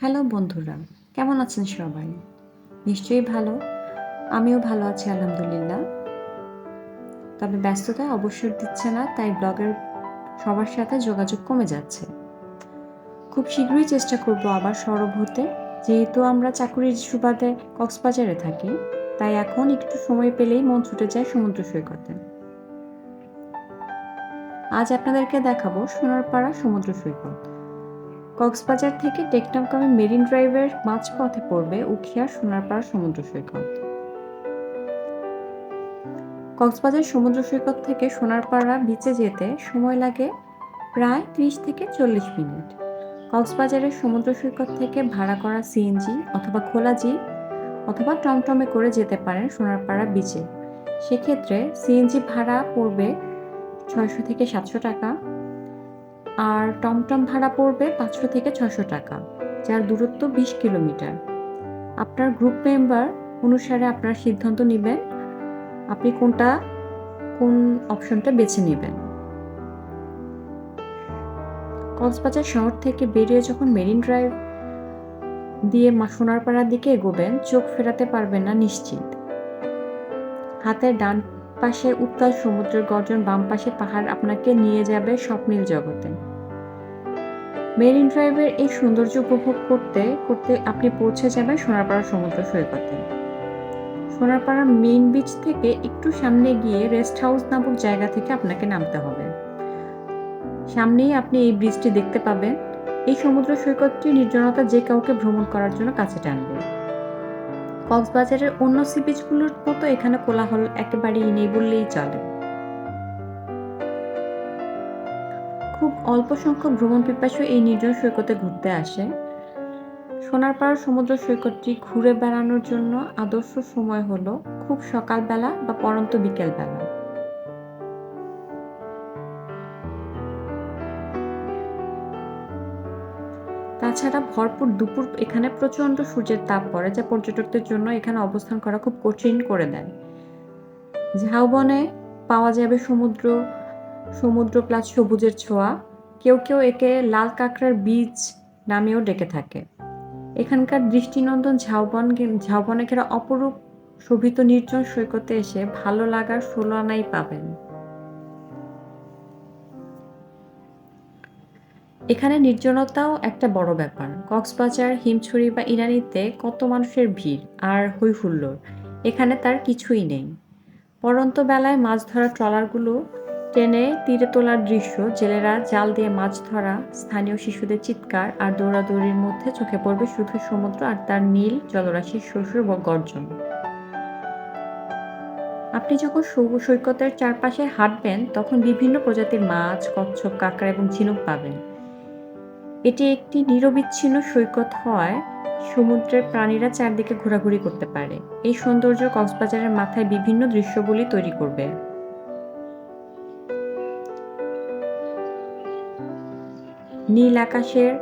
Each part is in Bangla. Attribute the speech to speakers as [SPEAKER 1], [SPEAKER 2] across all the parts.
[SPEAKER 1] হ্যালো বন্ধুরা, কেমন আছেন সবাই? নিশ্চয়ই ভালো। আমিও ভালো আছি, আলহামদুলিল্লাহ। তবে ব্যস্ততায় অবসর দিচ্ছে না, তাই ব্লগের সবার সাথে যোগাযোগ কমে যাচ্ছে। খুব শীঘ্রই চেষ্টা করব আবার সরব হতে। যেহেতু আমরা চাকুরির সুবাদে কক্সবাজারে থাকি, তাই এখন একটু সময় পেলেই মন ছুটে যায় সমুদ্র সৈকতে। আজ আপনাদেরকে দেখাবো সোনারপাড়া সমুদ্র সৈকত। কক্সবাজার থেকে টেকনামকামী মেরিন ড্রাইভের মাঝপথে পড়বে উখিয়া সোনারপাড়া সমুদ্র সৈকত। কক্সবাজার সমুদ্র সৈকত থেকে সোনারপাড়া বিচে যেতে সময় লাগে প্রায় ত্রিশ থেকে চল্লিশ মিনিট। কক্সবাজারের সমুদ্র সৈকত থেকে ভাড়া করা সিএনজি অথবা খোলা জিপ অথবা টমটমে করে যেতে পারেন সোনারপাড়া বিচে সেক্ষেত্রে সিএনজি ভাড়া পড়বে ছয়শো থেকে সাতশো টাকা। আর টমটম ভাড়া পড়বে পাঁচশো থেকে ছশো টাকা, যার দূরত্ব বিশ কিলোমিটার। আপনার গ্রুপ মেম্বার অনুসারে আপনার সিদ্ধান্ত নেবেন আপনি কোনটা, কোন অপশনটা বেছে নেবেন। কক্সবাজার শহর থেকে বেরিয়ে যখন মেরিন ড্রাইভ দিয়ে সোনারপাড়ার দিকে এগোবেন, চোখ ফেরাতে পারবেন না নিশ্চিত। হাতের ডান পাশে উত্তাল সমুদ্রের গর্জন বাম পাশে পাহাড় আপনাকে নিয়ে যাবে স্বপ্নীল জগতে। মেরিন ড্রাইভের এই সৌন্দর্য উপভোগ করতে করতে আপনি পৌঁছে যাবেন সোনারপাড়া সমুদ্র সৈকতে। সোনারপাড়া মেইন বিচ থেকে একটু সামনে গিয়ে রেস্ট হাউস নামক জায়গা থেকে আপনাকে নামতে হবে। সামনেই আপনি এই ব্রিজটি দেখতে পাবেন। এই সমুদ্র সৈকতটি নির্জনতা যে কাউকে ভ্রমণ করার জন্য কাছে টানবে। কক্সবাজারের অন্য সি বিচগুলোর মতো এখানে কোলাহল একেবারেই নেই বললেই চলে। খুব অল্প সংখ্যক ভ্রমণ পিপাসু এই নির্জন সৈকতে ঘুরতে আসে। সোনারপাড়া সমুদ্র সৈকতটি ঘুরে বেড়ানোর জন্য আদর্শ সময় হলো খুব সকালবেলা বা পরন্ত বিকেলবেলা। তাছাড়া ভরপুর দুপুর এখানে প্রচণ্ড সূর্যের তাপ পড়ে, যা পর্যটকদের জন্য এখানে অবস্থান করা খুব কঠিন করে দেয়। ঝাউবনে পাওয়া যাবে সমুদ্র সমুদ্র প্লাস সবুজের ছোঁয়া, কেউ কেউ একে লাল কাঁকড়ার বীজ নামেও ডেকে থাকে। এখানকার দৃষ্টিনন্দন ঝাউবন ঝাউবনে ঘেরা অপরূপ শোভিত নির্জন সৈকতে এসে ভালো লাগার ষোলো আনাই পাবেন। এখানে নির্জনতাও একটা বড় ব্যাপার। কক্সবাজার, হিমছড়ি বা ইরানিতে কত মানুষের ভিড় আর হৈহুল্লোড়, এখানে তার কিছুই নেই। পরন্ত বেলায় মাছ ধরা ট্রলারগুলো টেনে তীরে তোলার দৃশ্য, জেলেরা জাল দিয়ে মাছ ধরা, স্থানীয় শিশুদের চিৎকার আর দৌড়াদৌড়ির মধ্যে চোখে পড়বে শুধু সমুদ্র আর তার নীল জলরাশির শ্বশুর গর্জন। আপনি যখন সৈকতের চারপাশে হাঁটবেন, তখন বিভিন্ন প্রজাতির মাছ, কচ্ছপ, কাঁকড়া এবং ঝিনুক পাবেন। এটি একটি নিরবিচ্ছিন্ন সৈকত হওয়ায় সমুদ্রের প্রাণীরা চারদিকে ঘোরাঘুরি করতে পারে। এই সৌন্দর্য কক্সবাজারের মাথায় বিভিন্ন দৃশ্যগুলি তৈরি করবে। নীল আকাশের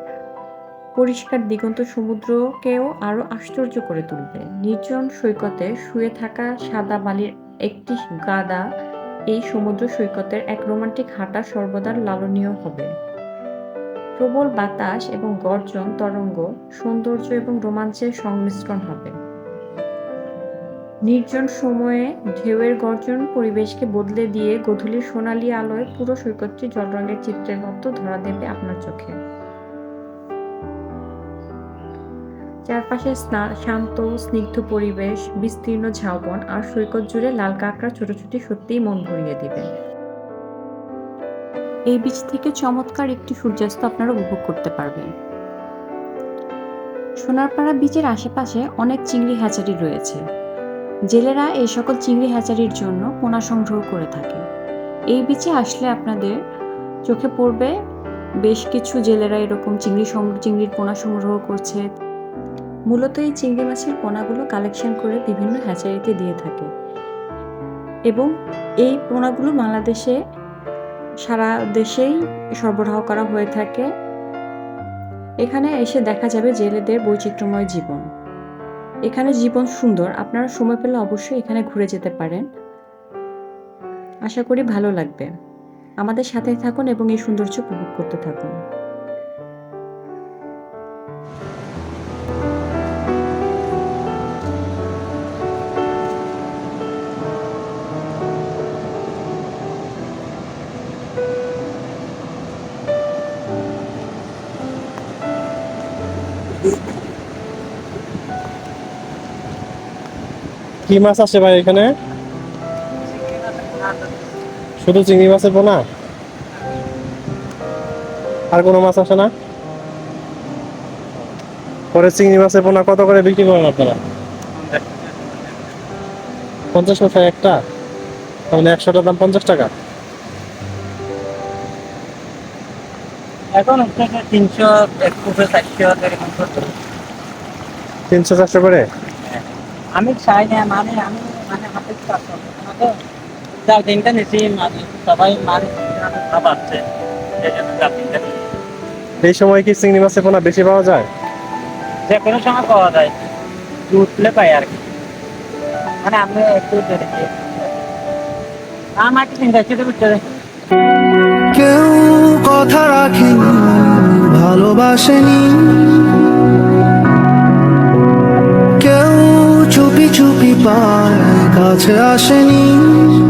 [SPEAKER 1] পরিষ্কার দিগন্ত সমুদ্রকেও আরও আশ্চর্য করে তুলবে। নির্জন সৈকতে শুয়ে থাকা সাদা বালির একটি গাদা এই সমুদ্র সৈকতের এক রোমান্টিক হাঁটা সর্বদা লালনীয় হবে। প্রবল বাতাস এবং গর্জন, তরঙ্গ, সৌন্দর্য এবং রোমাঞ্চের সংমিশ্রণ হবে। নির্জন সময়ে ঢেউয়ের গর্জন পরিবেশকে বদলে দিয়ে গধূলির সোনালি আলোয় পুরো সৈকতটি জলরঙের চিত্রের মতো ধরা দেবে আপনার চোখে। চারপাশে শান্ত, স্নিগ্ধ পরিবেশ, বিস্তীর্ণ ঝাউবন আর সৈকত জুড়ে লাল কাঁকড়া ছোটাছুটি সত্যিই মন ভরিয়ে দিবে। এই বীচ থেকে চমৎকার একটি সূর্যাস্ত আপনারা উপভোগ করতে পারবেন। সোনারপাড়া বীচের আশেপাশে অনেক চিংড়ি হ্যাচারি রয়েছে। জেলেরা এই সকল চিংড়ি হ্যাচারির জন্য পোনা সংগ্রহ করে থাকে। এই বিচে আসলে আপনাদের চোখে পড়বে বেশ কিছু জেলেরা এরকম চিংড়ি চিংড়ির পোনা সংগ্রহ করছে। মূলত এই চিংড়ি মাছের পোনাগুলো কালেকশন করে বিভিন্ন হ্যাচারিতে দিয়ে থাকে। এবং এই পোনাগুলো বাংলাদেশে সারা দেশেই সরবরাহ করা হয়ে থাকে। এখানে এসে দেখা যাবে জেলেদের বৈচিত্র্যময় জীবন। এখানে জীবন সুন্দর, আপনারা সময় পেলে অবশ্যই এখানে ঘুরে যেতে পারেন আশা করি ভালো লাগবে আমাদের সাথে থাকুন এবং এই সৌন্দর্য উপভোগ করতে থাকুন Thank you.
[SPEAKER 2] কি মাছ আছে ভাই এখানে শুধু চিংড়ি মাছের পোনা আর কোনো মাছ আসে না পরে চিংড়ি মাছের পোনা কত করে বিক্রি করেন আপনারা পঞ্চাশ পয়সা একটা তাহলে একশোটার দাম পঞ্চাশ টাকা
[SPEAKER 3] এখন তিনশো
[SPEAKER 2] তিনশো চারশো করে
[SPEAKER 3] আমি চাই না মানে আমি মানে হাতে কাজ করব? যার দিনটা নিছি মানে সবাই মানে ভাবাচ্ছে সেই জন্য যার দিনটা
[SPEAKER 2] এই সময় কি চিংড়ি মাছের পোনা বেশি পাওয়া যায়?
[SPEAKER 3] যে কোনো সময় পাওয়া যায় উঠলে পাই আর কি। মানে আমি একটু ধরেছি আমাকে চিন্তা ছিল বুঝতে
[SPEAKER 4] কেউ কথা রাখেনি ভালোবাসেনি। 这是你